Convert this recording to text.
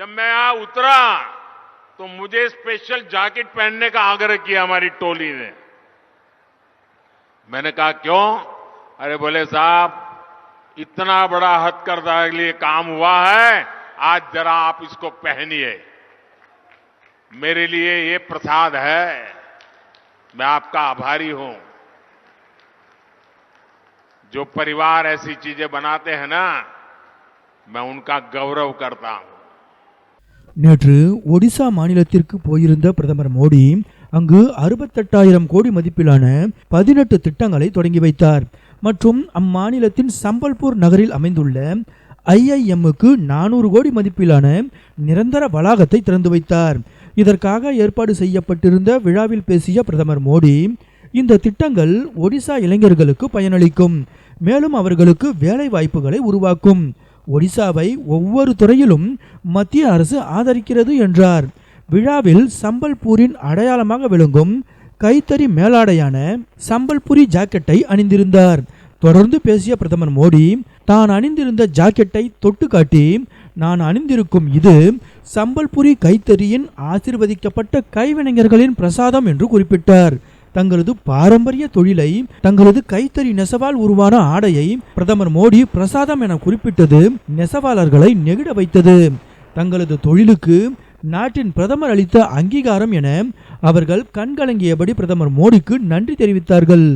जब मैं यहाँ उतरा तो मुझे स्पेशल जैकेट पहनने का आग्रह किया हमारी टोली ने। मैंने कहा, क्यों? अरे बोले, साहब, इतना बड़ा हथकरघा के लिए काम हुआ है, आज जरा आप इसको पहनिए। मेरे लिए ये प्रसाद है, मैं आपका आभारी हूँ। जो परिवार ऐसी चीज़ें बनाते हैं ना, मैं उनका गौरव करता हूँ। நேற்று ஒடிசா மாநிலத்திற்கு போயிருந்த பிரதமர் மோடி அங்கு அறுபத்தெட்டாயிரம் கோடி மதிப்பிலான பதினெட்டு திட்டங்களை தொடங்கி வைத்தார். மற்றும் அம்மாநிலத்தின் சம்பல்பூர் நகரில் அமைந்துள்ள ஐஐஎம்முக்கு நானூறு கோடி மதிப்பிலான நிரந்தர வளாகத்தை திறந்து வைத்தார். இதற்காக ஏற்பாடு செய்யப்பட்டிருந்த விழாவில் பேசிய பிரதமர் மோடி இந்த திட்டங்கள் ஒடிசா இளைஞர்களுக்கு பயனளிக்கும் மேலும் அவர்களுக்கு வேலை வாய்ப்புகளை உருவாக்கும். ஒடிசாவை ஒவ்வொரு துறையிலும் மத்திய அரசு ஆதரிக்கிறது என்றார். விழாவில் சம்பல்பூரின் அடையாளமாக விளங்கும் கைத்தறி மேலாடையான சம்பல்புரி ஜாக்கெட்டை அணிந்திருந்தார். தொடர்ந்து பேசிய பிரதமர் மோடி தான் அணிந்திருந்த ஜாக்கெட்டை தொட்டு காட்டி நான் அணிந்திருக்கும் இது சம்பல்புரி கைத்தறியின் ஆசிர்வதிக்கப்பட்ட கைவினைஞர்களின் பிரசாதம் என்று குறிப்பிட்டார். தங்களது பாரம்பரிய தொழிலை தங்களது கைத்தறி நெசவால் உருவான ஆடையை பிரதமர் மோடி பிரசாதம் என குறிப்பிட்டது நெசவாளர்களை நெகிட வைத்தது. தங்களது தொழிலுக்கு நாட்டின் பிரதமர் அளித்த அங்கீகாரம் என அவர்கள் கண்கலங்கியபடி பிரதமர் மோடிக்கு நன்றி தெரிவித்தார்கள்.